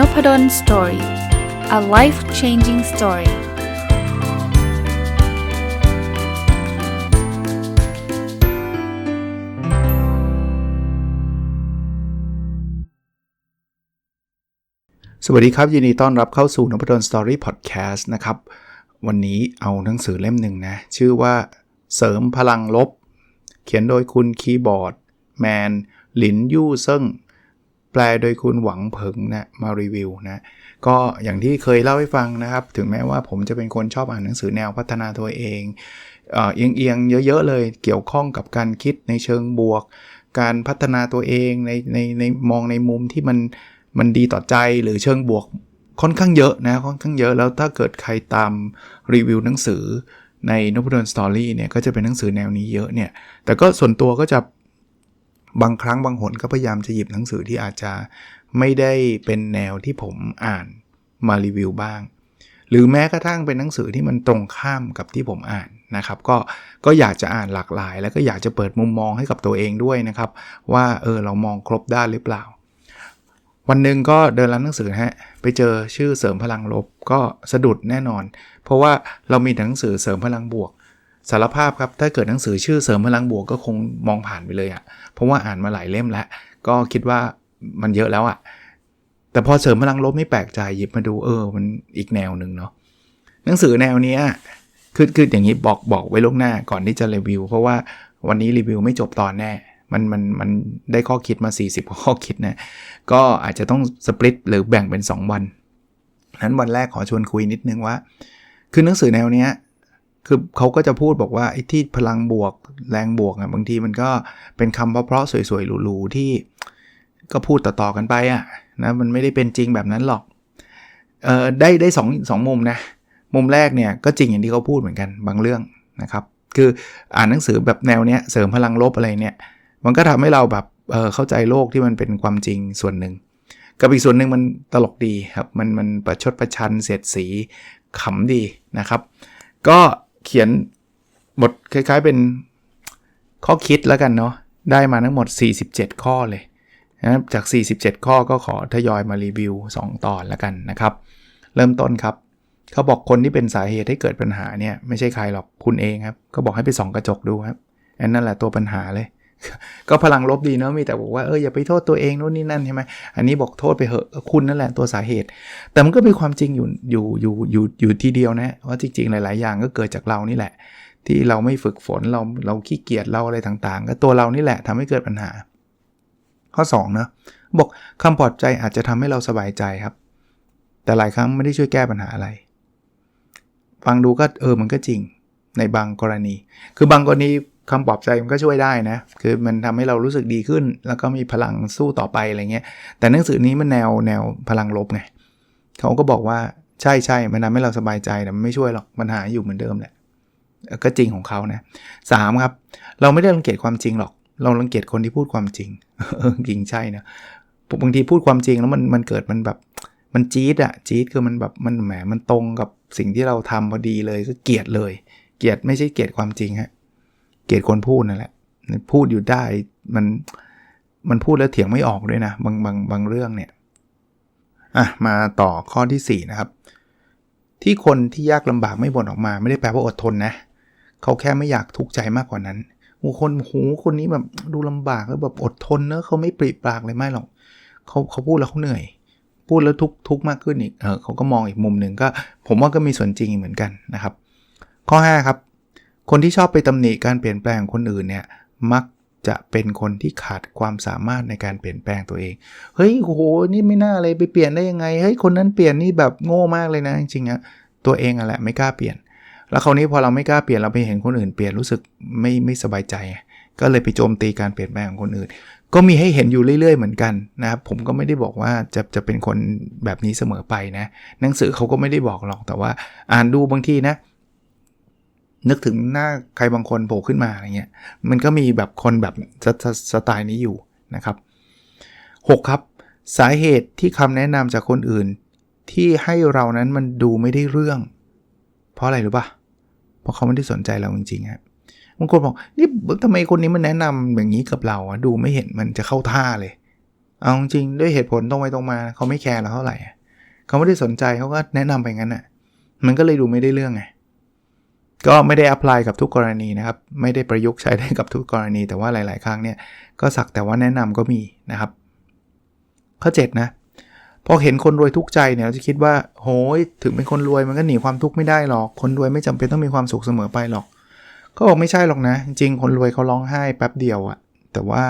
n o p ด d o สตอรี่ a life changing story สวัสดีครับ ยินดีต้อนรับเข้าสู่นพดลสตอรี่พอดแคสต์นะครับ วันนี้เอาหนังสือเล่มหนึ่งนะ ชื่อว่าเสริมพลังลบ เขียนโดยคุณคีย์บอร์ด แมน หลินยู่เซิง แปลโดยคุณหวังเผิงนะมารีวิวนะก็อย่างที่เคยเล่าให้ฟังนะครับ ถึงแม้ว่าผมจะเป็นคนชอบอ่านหนังสือแนวพัฒนาตัวเองเอียงเอียงเยอะๆเลยเกี่ยวข้องกับการคิดในเชิงบวก การพัฒนาตัวเองในในในมองในมุมที่มันมันดีต่อใจหรือเชิงบวกค่อนข้างเยอะนะค่อนข้างเยอะแล้วถ้าเกิดใครตามรีวิวหนังสือในนพดลสตอรี่เนี่ยก็จะเป็นหนังสือแนวนี้เยอะเนี่ยแต่ก็ส่วนตัวก็จะ บางครั้งบางหนก็พยายามจะหยิบหนังสือที่อาจจะไม่ได้เป็นแนวที่ผมอ่านมารีวิวบ้าง หรือแม้กระทั่งเป็นหนังสือที่มันตรงข้ามกับที่ผมอ่านนะครับ ก็ก็อยากจะอ่านหลากหลาย แล้วก็อยากจะเปิดมุมมองให้กับตัวเองด้วยนะครับ ว่าเออเรามองครบด้านหรือเปล่า วันหนึ่งก็เดินร้านหนังสือฮะไปเจอชื่อเสริมพลังลบก็สะดุดแน่นอน เพราะว่าเรามีหนังสือเสริมพลังบวก สารภาพครับ ถ้าเกิดหนังสือชื่อเสริมพลังบวกก็คงมองผ่านไปเลยอะ่ะ เพราะว่าอ่านมาหลายเล่มแล้ว ก็คิดว่ามันเยอะแล้วอะ่ะ แต่พอเสริมพลังลบไม่แปลกใจหยิบมาดูเออ มันอีกแนวหนึ่งเนาะ หนังสือแนวนี้คือคืออย่างนี้บอกบอกไว้ล่วงหน้าก่อนที่จะรีวิว เพราะว่าวันนี้รีวิวไม่จบตอนแน่ มันมันมันได้ข้อคิดมา 40 ข้อคิดนะ ก็อาจจะต้องสปริตหรือแบ่งเป็น 2 วันนั้นวันแรกขอชวนคุยนิดนึงว่า คือหนังสือแนวเนี้ย คือเขาก็จะพูดบอกว่าไอ้ที่พลังบวกแรงบวกอะบางทีมันก็เป็นคำเพราะๆสวยๆหรูๆที่ก็พูดต่อๆกันไปอะนะมันไม่ได้เป็นจริงแบบนั้นหรอกเออได้ได้สองสองมุมนะมุมแรกเนี่ยก็จริงอย่างที่เขาพูดเหมือนกันบางเรื่องนะครับ คืออ่านหนังสือแบบแนวเนี้ยเสริมพลังลบอะไรเนี่ย มันก็ทำให้เราแบบเออเข้าใจโลกที่มันเป็นความจริงส่วนหนึ่งกับอีกส่วนหนึ่งมันตลกดีครับมันมันประชดประชันเสียดสีขำดีนะครับ ก็ เขียนบทคล้าย ๆเป็นข้อคิดแล้วกันเนาะได้มาทั้งหมด 47 ข้อเลยนะจาก 47 ข้อก็ขอทยอยมารีวิว 2 ตอนแล้วกันนะครับ เริ่มต้นครับ เขาบอกคนที่เป็นสาเหตุให้เกิดปัญหาเนี่ย ไม่ใช่ใครหรอกคุณเองครับ ก็บอกให้ไปส่องกระจกดูครับอันนั่นแหละตัวปัญหาเลย ก็พลังลบดีเนาะมีแต่บอกว่าเอออย่าไปโทษตัวเองนู่นนี่นั่นใช่ไหมอันนี้บอกโทษไปเหอะคุณนั่นแหละตัวสาเหตุ แต่มันก็มีความจริงอยู่อยู่อยู่อยู่อยู่ทีเดียวนะว่าจริงๆหลาย ๆ อย่างก็เกิดจากเรานี่แหละ ที่เราไม่ฝึกฝนเราเราขี้เกียจเราอะไรต่างๆ ก็ตัวเรานี่แหละทำให้เกิดปัญหา ข้อ2นะบอกคำปลอบใจอาจจะทำให้เราสบายใจครับ แต่หลายครั้งไม่ได้ช่วยแก้ปัญหาอะไร ฟังดูก็เออมันก็จริงในบางกรณี คือบางกรณี คำปลอบใจมันก็ช่วยได้นะ คือมันทำให้เรารู้สึกดีขึ้น แล้วก็มีพลังสู้ต่อไปอะไรเงี้ย แต่หนังสือนี้มันแนวแนวพลังลบไงเขาก็บอกว่าใช่ใช่มันทำให้เราสบายใจแต่มันไม่ช่วยหรอกปัญหาอยู่เหมือนเดิมแหละก็จริงของเขานะสามครับ เราไม่ได้รังเกียจความจริงหรอก เรารังเกียจคนที่พูดความจริงจริงใช่นะบางทีพูดความจริงแล้วมันมันเกิดมันแบบมันจี๊ดอะจี๊ดคือมันแบบมันแหมมันตรงกับสิ่งที่เราทำพอดีเลยก็เกลียดเลย เกลียดไม่ใช่เกลียดความจริงฮะ เกลียดคนพูดนั่นแหละพูดอยู่ได้มันมันพูดแล้วเถียงไม่ออกด้วยนะบางบางบางเรื่องเนี่ยอะมาต่อข้อที่ 4 นะครับ ที่คนที่ยากลำบากไม่บ่นออกมา ไม่ได้แปลว่าอดทนนะเขาแค่ไม่อยากทุกข์ใจมากกว่านั้นโอ้คนหูคนนี้แบบดูลำบากแล้วแบบอดทนเนอะเขาไม่ปริปากเลยไม่หรอกเขาเขาพูดแล้วเขาเหนื่อย พูดแล้วทุกทุกมากขึ้นอีกเออเขาก็มองอีกมุมหนึ่งก็ ผมว่าก็มีส่วนจริงเหมือนกันนะครับ ข้อ 5 ครับ คนที่ชอบไปตำหนิการเปลี่ยนแปลงคนอื่นเนี่ยมักจะเป็นคนที่ขาดความสามารถในการเปลี่ยนแปลงตัวเอง เฮ้ยโห นี่ไม่น่าเลยไปเปลี่ยนได้ยังไง เฮ้ย คนนั้นเปลี่ยนนี่แบบโง่มากเลยนะ จริงๆอะตัวเองอะแหละไม่กล้าเปลี่ยน แล้วคราวนี้พอเราไม่กล้าเปลี่ยนเราไปเห็นคนอื่นเปลี่ยนรู้สึกไม่ไม่สบายใจ ก็เลยไปโจมตีการเปลี่ยนแปลงของคนอื่น ก็มีให้เห็นอยู่เรื่อย ๆ เหมือนกันนะครับผมก็ไม่ได้บอกว่าจะจะเป็นคนแบบนี้เสมอไปนะ หนังสือเขาก็ไม่ได้บอกหรอกแต่ว่าอ่านดูบางทีนะ นึกถึงหน้าใครบางคนโผล่ขึ้นมาอะไรเงี้ย มันก็มีแบบคนแบบสสไตล์นี้อยู่นะครับ 6 ครับ สาเหตุที่คำแนะนำจากคนอื่น ที่ให้เรานั้นมันดูไม่ได้เรื่อง เพราะอะไรรู้ปะเพราะเขาไม่ได้สนใจเราจริงๆครับบางคนบอกนี่ทำไมคนนี้มันแนะนำอย่างนี้กับเราอะดูไม่เห็นมันจะเข้าท่าเลย เอาจริงด้วยเหตุผลตรงไปตรงมา เขาไม่แคร์เราเท่าไหร่เขาไม่ได้สนใจเขาก็แนะนำไปงั้นอะมันก็เลยดูไม่ได้เรื่องไง ก็ไม่ได้อัพพลายกับทุกกรณีนะครับ ไม่ได้ประยุกต์ใช้ได้กับทุกกรณี แต่ว่าหลาย ๆ ครั้งเนี่ยก็สักแต่ว่าแนะนำก็มีนะครับ ข้อ 7 นะพอเห็นคนรวยทุกใจเนี่ยเราจะคิดว่าโหยถึงเป็นคนรวยมันก็หนีความทุกข์ไม่ได้หรอก คนรวยไม่จำเป็นต้องมีความสุขเสมอไปหรอก ก็บอกไม่ใช่หรอกนะ จริงคนรวยเขาร้องไห้แป๊บเดียวอะแต่ว่า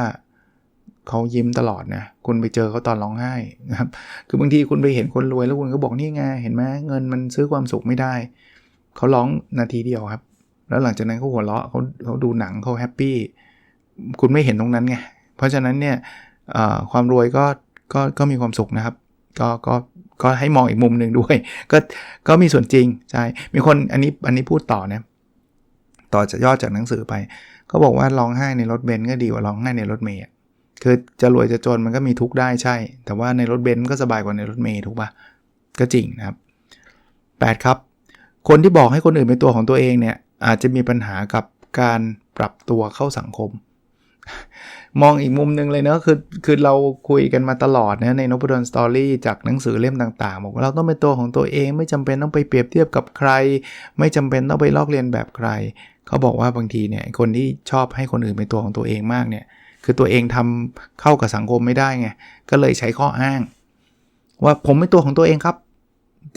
เขายิ้มตลอดนะคุณไปเจอเขาตอนร้องไห้นะครับคือบางทีคุณไปเห็นคนรวยแล้วคุณก็บอกนี่ไงเห็นไหมเงินมันซื้อความสุขไม่ได้ เขาร้องนาทีเดียวครับ แล้วหลังจากนั้นเขาหัวเราะเขาเขาดูหนังเขาแฮปปี้คุณไม่เห็นตรงนั้นไง เพราะฉะนั้นเนี่ยความรวยก็ก็ก็มีความสุขนะครับ ก็ก็ก็ให้มองอีกมุมหนึ่งด้วย ก็ก็มีส่วนจริงใช่มีคนอันนี้อันนี้พูดต่อนะต่อจะยอดจากหนังสือไปก็บอกว่าร้องไห้ในรถเบนซ์ก็ดีกว่าร้องไห้ในรถเมย์คือจะรวยจะจนมันก็มีทุกได้ใช่ แต่ว่าในรถเบนซ์ก็สบายกว่าในรถเมย์ถูกปะก็จริงนะครับ 8 ครับ คนที่บอกให้คนอื่นเป็นตัวของตัวเองเนี่ยอาจจะมีปัญหากับการปรับตัวเข้าสังคม มองอีกมุมนึงเลยเนะคือคือเราคุยกันมาตลอดนะในนบดอนสตอรี่จากหนังสือเล่มต่างๆบอกว่าเราต้องเป็นตัวของตัวเอง ไม่จำเป็นต้องไปเปรียบเทียบกับใคร ไม่จำเป็นต้องไปลอกเลียนแบบใคร เขาบอกว่าบางทีเนี่ยคนที่ชอบให้คนอื่นเป็นตัวของตัวเองมากเนี่ยคือตัวเองทำเข้ากับสังคมไม่ได้ไงก็เลยใช้ข้ออ้าง ว่าผมเป็นตัวของตัวเองครับ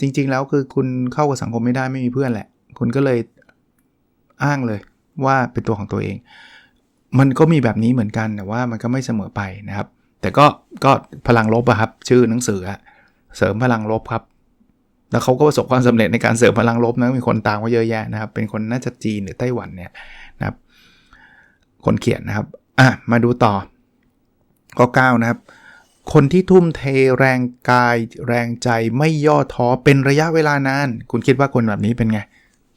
จริง ๆ แล้วคือคุณเข้ากับสังคมไม่ได้ไม่มีเพื่อนแหละ คุณก็เลยอ้างเลยว่าเป็นตัวของตัวเอง มันก็มีแบบนี้เหมือนกันแต่ว่ามันก็ไม่เสมอไปนะครับ แต่ก็ก็พลังลบอะครับ ชื่อหนังสือเสริมพลังลบครับ แล้วเขาก็ประสบความสำเร็จในการเสริมพลังลบนะมีคนตามว่าเยอะแยะนะครับ เป็นคนน่าจะจีนหรือไต้หวันเนี่ยนะครับ คนเขียนนะครับอะมาดูต่อข้อ9นะครับ คนที่ทุ่มเทแรงกายแรงใจไม่ย่อท้อเป็นระยะเวลานาน คุณคิดว่าคนแบบนี้เป็นไง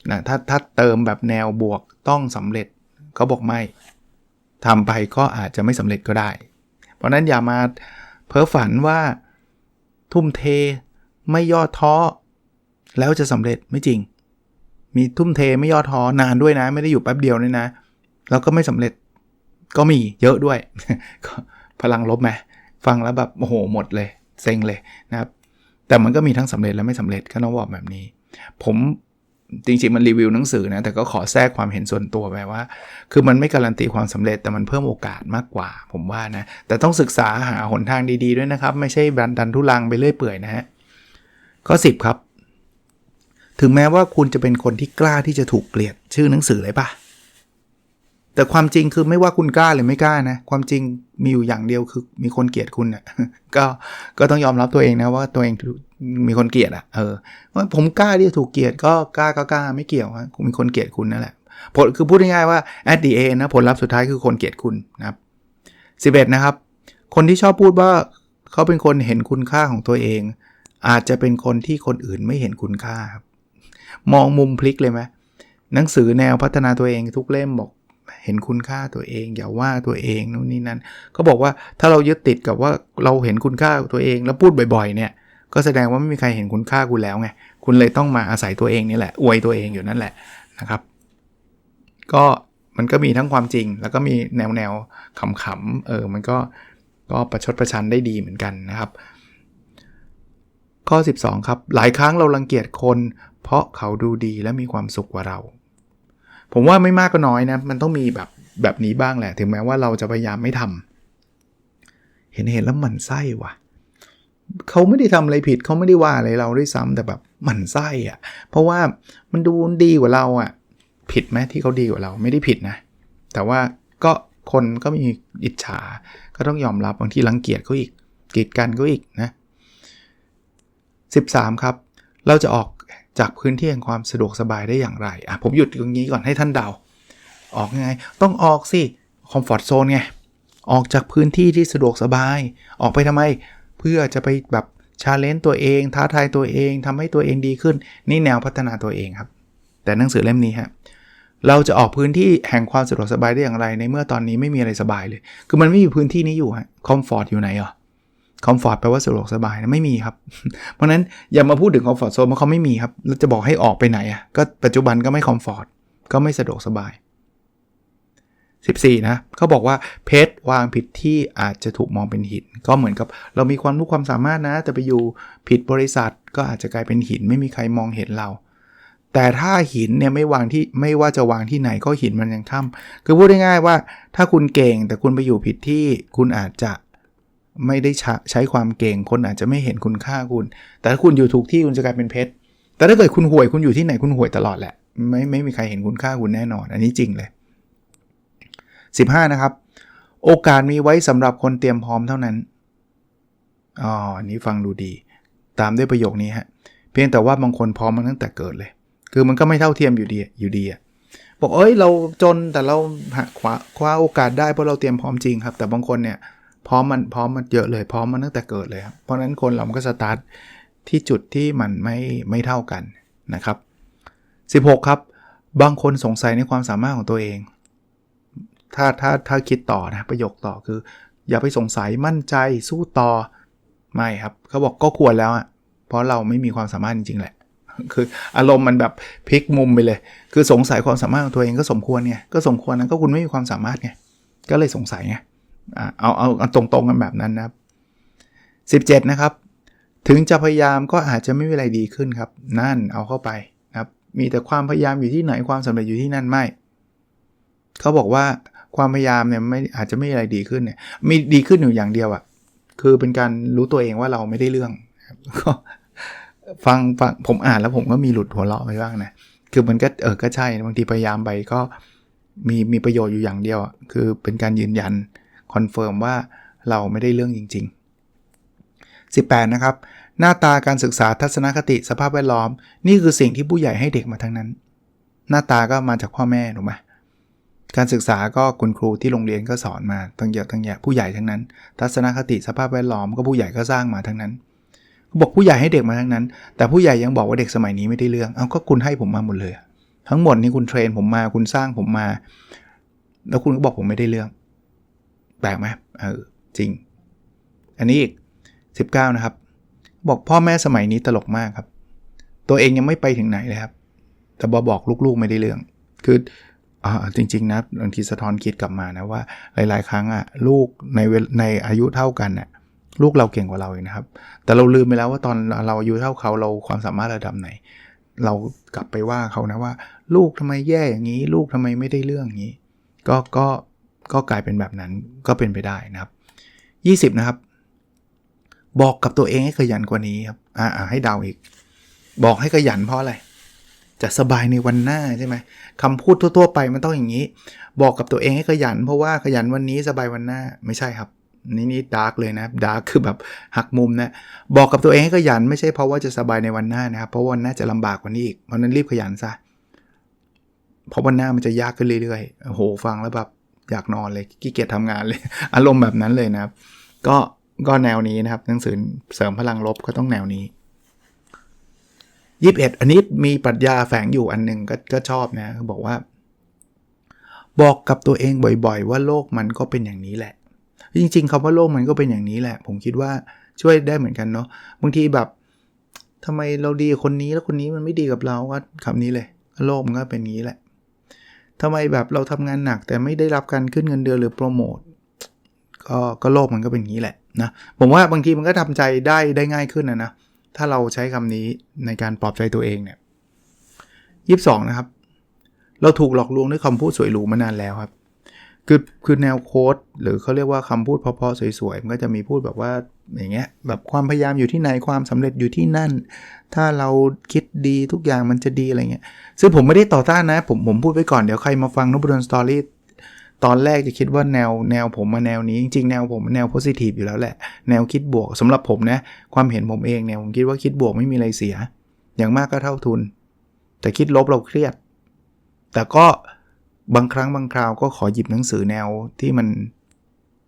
นะถ้าถ้าเติมแบบแนวบวกต้องสำเร็จเขาบอกไม่ทำไปก็อาจจะไม่สำเร็จก็ได้ เพราะนั้นอย่ามาเพ้อฝันว่าทุ่มเทไม่ย่อท้อ แล้วจะสำเร็จไม่จริง มีทุ่มเทไม่ย่อท้อนานด้วยนะ ไม่ได้อยู่แป๊บเดียวนี่นะ แล้วก็ไม่สำเร็จก็มีเยอะด้วย พลังลบไหม ฟังแล้วแบบโอ้โหหมดเลยเซ็งเลยนะครับแต่มันก็มีทั้งสำเร็จและไม่สำเร็จก็ต้องบอกแบบนี้ ผมจริงๆมันรีวิวหนังสือนะแต่ก็ขอแทรกความเห็นส่วนตัวไปว่า คือมันไม่การันตีความสำเร็จแต่มันเพิ่มโอกาสมากกว่า ผมว่านะแต่ต้องศึกษาหาหนทางดีๆด้วยนะครับ ไม่ใช่บันดันทุลังไปเรื่อยเปื่อยนะฮะข้อ10 ครับ ถึงแม้ว่าคุณจะเป็นคนที่กล้าที่จะถูกเกลียดชื่อหนังสือเลยปะ แต่ความจริงคือไม่ว่าคุณกล้าหรือไม่กล้านะ ความจริงมีอยู่อย่างเดียวคือมีคนเกลียดคุณนะ่ะก็ก็ต้องยอมรับตัวเองนะว่าตัวเองมีคนเกลียดอะ่ะเออว่าผมกล้าที่จะถูกเกลียดก็กล้าก็กล้าไม่เกี่ยวฮะมีคนเกลียดคุณนั่นแหละผลคือพูดง่ายๆว่า at the end นะผลลัพธ์สุดท้ายคือคนเกลียดคุณนะครับ11 นะครับ คนที่ชอบพูดว่าเขาเป็นคนเห็นคุณค่าของตัวเอง อาจจะเป็นคนที่คนอื่นไม่เห็นคุณค่าครับมองมุมพลิกเลยไหมหนังสือแนวพัฒนาตัวเองทุกเล่มบอก เห็นคุณค่าตัวเอง อย่าว่าตัวเองนู่นนี่นั่นเขาบอกว่าถ้าเรายึดติดกับว่าเราเห็นคุณค่าตัวเองแล้วพูดบ่อยๆ เนี่ย ก็แสดงว่าไม่มีใครเห็นคุณค่าคุณแล้วไงคุณเลยต้องมาอาศัยตัวเองนี่แหละอวยตัวเองอยู่นั่นแหละนะครับ ก็มันก็มีทั้งความจริง แล้วก็มีแนวแนวขำๆเออมันก็ก็ประชดประชันได้ดีเหมือนกันนะครับ ข้อ 12 ครับ หลายครั้งเรารังเกียจคน เพราะเขาดูดีและมีความสุขกว่าเรา ผมว่าไม่มากก็น้อยนะ มันต้องมีแบบแบบนี้บ้างแหละ ถึงแม้ว่าเราจะพยายามไม่ทำเห็นเห็นแล้วหมันไส้ว่ะเขาไม่ได้ทำอะไรผิดเขาไม่ได้ว่าอะไรเราด้วยซ้ำแต่แบบหมันไส้อะ่ะเพราะว่ามันดูดีกว่าเราอะ่ะผิดไหมที่เขาดีกว่าเราไม่ได้ผิดนะ แต่ว่าก็คนก็มีอิจฉา ก็ต้องยอมรับบางทีรังเกียจเขาอีกกีดกันก็อีกนะ13 ครับ เราจะออก จากพื้นที่แห่งความสะดวกสบายได้อย่างไรอะผมหยุดตรงนี้ก่อนให้ท่านเดา ออกไง ต้องออกสิคอมฟอร์ทโซนไง ออกจากพื้นที่ที่สะดวกสบาย ออกไปทำไม เพื่อจะไปแบบชาเลนจ์ตัวเอง ท้าทายตัวเองทำให้ตัวเองดีขึ้น นี่แนวพัฒนาตัวเองครับ แต่หนังสือเล่มนี้ฮะเราจะออกพื้นที่แห่งความสะดวกสบายได้อย่างไร ในเมื่อตอนนี้ไม่มีอะไรสบายเลย คือมันไม่มีพื้นที่นี้อยู่ฮะคอมฟอร์ตอยู่ไหนอะ คอมฟอร์ตแปลว่าสะดวกสบายนะไม่มีครับ เพราะนั้นอย่ามาพูดถึงคอมฟอร์ตโซนเพราะเขาไม่มีครับแล้วจะบอกให้ออกไปไหนอะก็ปัจจุบันก็ไม่คอมฟอร์ตก็ไม่สะดวกสบาย 14 นะเขาบอกว่าเพชรวางผิดที่อาจจะถูกมองเป็นหิน ก็เหมือนกับเรามีความรู้ความสามารถนะ แต่ไปอยู่ผิดบริษัทก็อาจจะกลายเป็นหิน ไม่มีใครมองเห็นเรา แต่ถ้าหินเนี่ยไม่วางที่ไม่ว่าจะวางที่ไหนก็หินมันยังท่าคือพูดง่ายๆว่า ถ้าคุณเก่งแต่คุณไปอยู่ผิดที่คุณอาจจะ ไม่ได้ใช้ความเก่งคนอาจจะไม่เห็นคุณค่าคุณ แต่ถ้าคุณอยู่ถูกที่คุณจะกลายเป็นเพชรแต่ถ้าเกิดคุณห่วยคุณอยู่ที่ไหนคุณห่วยตลอดแหละ ไม่ไม่มีใครเห็นคุณค่าคุณแน่นอน อันนี้จริงเลย 15 นะครับ โอกาสมีไว้สำหรับคนเตรียมพร้อมเท่านั้นอ๋ออันนี้ฟังดูดี ตามด้วยประโยคนี้ฮะเพียงแต่ว่าบางคนพร้อมมาตั้งแต่เกิดเลย คือมันก็ไม่เท่าเทียมอยู่ดีอยู่ดีอะบอกเอ้ยเราจนแต่เราหาคว้าคว้าโอกาสได้เพราะเราเตรียมพร้อมจริงครับ แต่บางคนเนี่ย พร้อมมันพร้อมมันเยอะเลยพร้อมมันตั้งแต่เกิดเลยครับเพราะนั้นคนเราก็สตาร์ทที่จุดที่มันไม่ไม่เท่ากันนะครับ 16 ครับ บางคนสงสัยในความสามารถของตัวเอง ถ้าถ้าถ้าคิดต่อนะประโยคต่อคือ อย่าไปสงสัยมั่นใจสู้ต่อไม่ครับเขาบอกก็ควรแล้วอะเพราะเราไม่มีความสามารถจริงๆแหละ คืออารมณ์มันแบบพลิกมุมไปเลย คือสงสัยความสามารถของตัวเองก็สมควรไงก็สมควรนะก็คุณไม่มีความสามารถไงก็เลยสงสัยไง เอาเอาเอาตรงๆกันแบบนั้นนะครับ 17 นะครับ ถึงจะพยายามก็อาจจะไม่มีอะไรดีขึ้นครับ นั่นเอาเข้าไปนะครับ มีแต่ความพยายามอยู่ที่ไหนความสำเร็จอยู่ที่นั่นไม่ เขาบอกว่าความพยายามเนี่ยไม่อาจจะไม่มีอะไรดีขึ้นเนี่ยมีดีขึ้นอยู่อย่างเดียวอะ่ะคือเป็นการรู้ตัวเองว่าเราไม่ได้เรื่องก็ฟังฟังผมอ่านแล้วผมก็มีหลุดหัวเราะไปบ้างนะคือมันก็เออก็ใช่บางทีพยายามไปก็มีมีประโยชน์อยู่อย่างเดียว คือเป็นการยืนยัน คอนเฟิร์มว่าเราไม่ได้เรื่องจริง ๆ 18 นะครับ หน้าตาการศึกษาทัศนคติสภาพแวดล้อม นี่คือสิ่งที่ผู้ใหญ่ให้เด็กมาทั้งนั้น หน้าตาก็มาจากพ่อแม่ถูกไหมการศึกษาก็คุณครูที่โรงเรียนก็สอนมาตั้งเยอะตั้งแยะผู้ใหญ่ทั้งนั้น ทัศนคติสภาพแวดล้อมก็ผู้ใหญ่ก็สร้างมาทั้งนั้นบอกผู้ใหญ่ให้เด็กมาทั้งนั้น แต่ผู้ใหญ่ยังบอกว่าเด็กสมัยนี้ไม่ได้เรื่อง เอาก็คุณให้ผมมาหมดเลย ทั้งหมดนี้คุณเทรนผมมาคุณสร้างผมมา แล้วคุณก็บอกผมไม่ได้เรื่อง แปลกไหมเออจริง อันนี้อีก 19 นะครับ บอกพ่อแม่สมัยนี้ตลกมากครับ ตัวเองยังไม่ไปถึงไหนเลยครับ แต่บอบอกลูกๆไม่ได้เรื่อง คืออ่าจริง ๆ นะบางทีสะท้อนคิดกลับมานะว่าหลาย ๆ ครั้งอะลูกในในอายุเท่ากันน่ะลูกเราเก่งกว่าเราเองนะครับ แต่เราลืมไปแล้วว่าตอนเราอายุเท่าเขาเราความสามารถระดับไหน เรากลับไปว่าเขานะว่า ลูกทำไมแย่อย่างนี้ ลูกทำไมไม่ได้เรื่องอย่างนี้ ก็ก็ ก็กลายเป็นแบบนั้นก็เป็นไปได้นะครับ 20 นะครับ บอกกับตัวเองให้ขยันกว่านี้ครับอ่าให้เดาอีก บอกให้ขยันเพราะอะไรจะสบายในวันหน้าใช่ไหมคำพูดทั่ว ๆ ไปมันต้องอย่างนี้ บอกกับตัวเองให้ขยัน เพราะว่าขยันวันนี้สบายวันหน้าไม่ใช่ครับ นี่นี่ดาร์กเลยนะดาร์กคือแบบหักมุมนะบอกกับตัวเองให้ขยันไม่ใช่เพราะว่าจะสบายในวันหน้านะครับ เพราะวันหน้าจะลำบากกว่านี้อีกเพราะนั้นรีบขยันซะเพราะวันหน้ามันจะยากขึ้นเรื่อยๆโอ้โหฟังแล้วแบบ อยากนอนเลยขี้เกียจทำงานเลย อารมณ์แบบนั้นเลยนะครับ ก็ก็แนวนี้นะครับ หนังสือเสริมพลังลบก็ต้องแนวนี้ยี่บเอ็ดอันนี้มีปรัชญาแฝงอยู่อันหนึ่งก็ก็ชอบนะบอกว่า บอกกับตัวเองบ่อยๆ ว่าโลกมันก็เป็นอย่างนี้แหละ จริงๆคำว่าโลกมันก็เป็นอย่างนี้แหละ ผมคิดว่าช่วยได้เหมือนกันเนาะบางทีแบบทำไมเราดีคนนี้แล้วคนนี้มันไม่ดีกับเราก็คำนี้เลย โลกมันก็เป็นอย่างนี้แหละ ทำไมแบบเราทำงานหนักแต่ไม่ได้รับการขึ้นเงินเดือนหรือโปรโมทก็ก็โลกมันก็เป็นอย่างนี้แหละนะผมว่าบางทีมันก็ทำใจได้ได้ง่ายขึ้นนะนะถ้าเราใช้คำนี้ในการปลอบใจตัวเองเนี่ยยีสองนะครับ เราถูกหลอกลวงด้วยคำพูดสวยหรูมานานแล้วครับ คือคือแนวโค้ดหรือเขาเรียกว่าคำพูดเพราะๆสวยๆ มันก็จะมีพูดแบบว่าอย่างเงี้ยแบบความพยายามอยู่ที่ไหนความสำเร็จอยู่ที่นั่น ถ้าเราคิดดีทุกอย่างมันจะดีอะไรเงี้ยซึ่งผมไม่ได้ต่อต้านนะ ผมผมพูดไว้ก่อนเดี๋ยวใครมาฟังนบุดนสตอรี่ตอนแรกจะคิดว่าแนวแนวผมมาแนวนี้จริงๆ แนวผมแนวโพสิทีฟอยู่แล้วแหละ แนวคิดบวกสำหรับผมนะความเห็นผมเองเนี่ยผมคิดว่าคิดบวกไม่มีอะไรเสีย อย่างมากก็เท่าทุน แต่คิดลบเราเครียด แต่ก็ บางครั้งบางคราวก็ขอหยิบหนังสือแนวที่มัน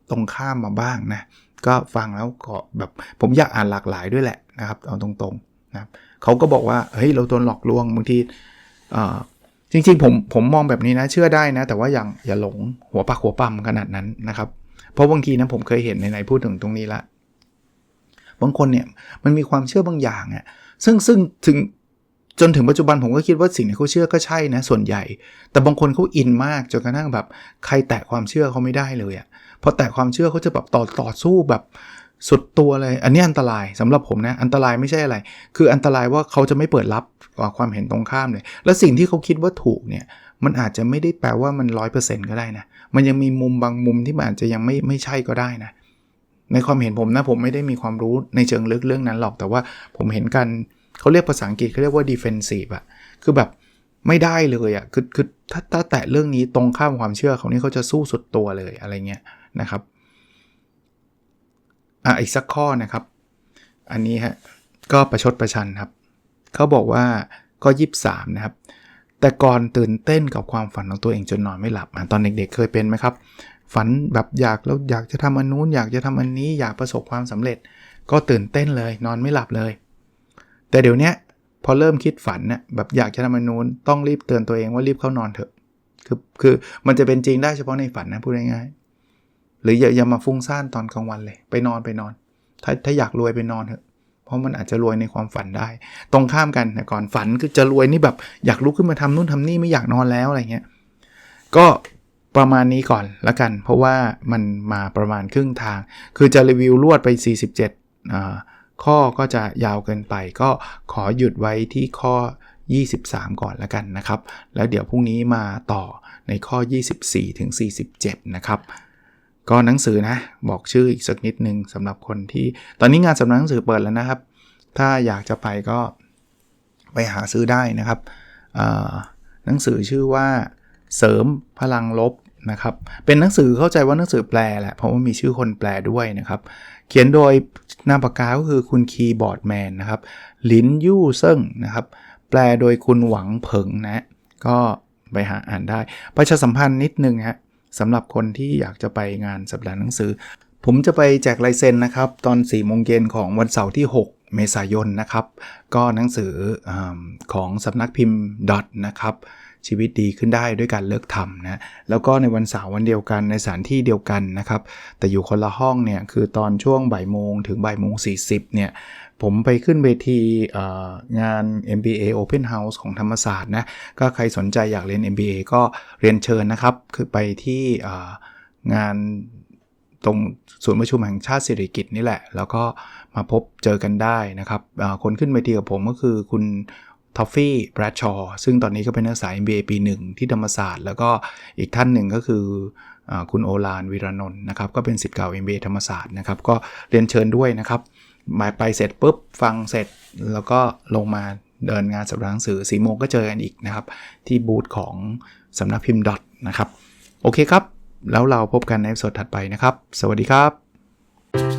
ตรงข้ามมาบ้างนะ ก็ฟังแล้วก็แบบผมอยากอ่านหลากหลายด้วยแหละนะครับเอาตรงๆนะเขาก็บอกว่าเฮ้ยเราโดนหลอกลวงบางทีจริงๆผมผมมองแบบนี้นะเชื่อได้นะ แต่ว่าอย่างอย่าหลงหัวปักหัวปั๊มขนาดนั้นนะครับ เพราะบางทีนะผมเคยเห็นในไหนพูดถึงตรงนี้ละบางคนเนี่ยมันมีความเชื่อบางอย่างอะซึ่งซึ่งถึง จนถึงปัจจุบันผมก็คิดว่าสิ่งที่เขาเชื่อก็ใช่นะส่วนใหญ่ แต่บางคนเขาอินมากจนกระทั่งแบบใครแตะความเชื่อเขาไม่ได้เลยอะ่ะพอแตะความเชื่อเขาจะแบบต่อต่อสู้แบบสุดตัวเลย อันนี้อันตรายสำหรับผมนะ อันตรายไม่ใช่อะไร คืออันตรายว่าเขาจะไม่เปิดรับกับความเห็นตรงข้ามเลย และสิ่งที่เขาคิดว่าถูกเนี่ย มันอาจจะไม่ได้แปลว่ามันร้อยเปอร์เซ็นต์ก็ได้นะ มันยังมีมุมบางมุมที่มันอาจจะยังไม่ไม่ใช่ก็ได้นะ ในความเห็นผมนะ ผมไม่ได้มีความรู้ในเชิงลึกเรื่องนั้นหรอก แต่ว่าผมเห็นกัน เขาเรียกภาษาอังกฤษเขาเรียกว่า defensive อะคือแบบไม่ได้เลยอะคือคือถ้าถ้าแตะเรื่องนี้ตรงข้ามความเชื่อเขานี่เขาจะสู้สุดตัวเลยอะไรเงี้ยนะครับอะอีกสักข้อนะครับ อันนี้ฮะก็ประชดประชันครับเขาบอกว่าก็ยีสามนะครับ แต่ก่อนตื่นเต้นกับความฝันของตัวเองจนนอนไม่หลับอะตอนเด็กๆเคยเป็นไหมครับ ฝันแบบอยากแล้วอยากจะทำอันนู้น อยากจะทำอันนี้อยากประสบความสำเร็จ ก็ตื่นเต้นเลยนอนไม่หลับเลย แต่เดี๋ยวนี้พอเริ่มคิดฝันเนี่ยแบบอยากจะทำอันนู้นต้องรีบเตือนตัวเองว่ารีบเข้านอนเถอะคือคือมันจะเป็นจริงได้เฉพาะในฝันนะพูดง่ายๆหรืออย่าอย่ามาฟุ้งซ่านตอนกลางวันเลย ไปนอนไปนอน ถ้าถ้าอยากรวยไปนอนเถอะเพราะมันอาจจะรวยในความฝันได้ ตรงข้ามกันแต่ก่อนฝันคือจะรวยนี่แบบอยากลุกขึ้นมาทำนู่นทำนี่ไม่อยากนอนแล้วอะไรเงี้ยก็ประมาณนี้ก่อนละกัน เพราะว่ามันมาประมาณครึ่งทาง คือจะรีวิวรวดไป 47อ่า ข้อก็จะยาวเกินไป ก็ขอหยุดไว้ที่ข้อ 23 ก่อนละกันนะครับ แล้วเดี๋ยวพรุ่งนี้มาต่อในข้อ 24ถึง47 นะครับก็หนังสือนะ บอกชื่ออีกสักนิดนึงสำหรับคนที่ตอนนี้งานสำนักหนังสือเปิดแล้วนะครับ ถ้าอยากจะไปก็ไปหาซื้อได้นะครับหนังสือชื่อว่าเสริมพลังลบนะครับ เป็นหนังสือเข้าใจว่าหนังสือแปลแหละเพราะว่ามีชื่อคนแปลด้วยนะครับ เขียนโดย นามปากกาก็คือคุณคีย์บอร์ดแมนนะครับลินยู่เซิงนะครับ แปลโดยคุณหวังเผิงนะ ก็ไปหาอ่านได้ ประชาสัมพันธ์นิดนึงฮะสำหรับคนที่อยากจะไปงานสัปดาห์หนังสือ ผมจะไปแจกลายเซ็นนะครับ ตอน4โมงเย็นของวันเสาร์ที่ 6 เมษายนนะครับ ก็หนังสืออของสำนักพิมพ์ดอทนะครับ ชีวิตดีขึ้นได้ด้วยการเลิกทำนะแล้วก็ในวันเสาร์วันเดียวกันในสถานที่เดียวกันนะครับแต่อยู่คนละห้องเนี่ยคือตอนช่วงบ่ายโมงถึงบ่ายโมง40เนี่ยผมไปขึ้นเวทีงาน MBA Open House ของธรรมศาสตร์นะก็ใครสนใจอยากเรียน MBA ก็เรียนเชิญนะครับ คือไปที่งานตรงศูนย์ประชุมแห่งชาติสิริกิตนี่แหละ แล้วก็มาพบเจอกันได้นะครับคนขึ้นเวทีกับผมก็คือคุณ ทอฟฟี่แบรดชอ์ซึ่งตอนนี้ก็เป็นนักศึกษา MBA ปีหนึ่งที่ธรรมศาสตร์ แล้วก็อีกท่านหนึ่งก็คืออคุณโอลานวีรนนท์นะครับก็เป็นสิทธิ์เก่า MBA ธรรมศาสตร์นะครับก็เรียนเชิญด้วยนะครับมาไปเสร็จปุ๊บฟังเสร็จแล้วก็ลงมาเดินงานสัปดาห์หนังสือสีโมงก็เจอกันอีกนะครับ ที่บูธของสำนักพิมพ์ดอทนะครับ โอเคครับ แล้วเราพบกันในสดถัดไปนะครับ สวัสดีครับ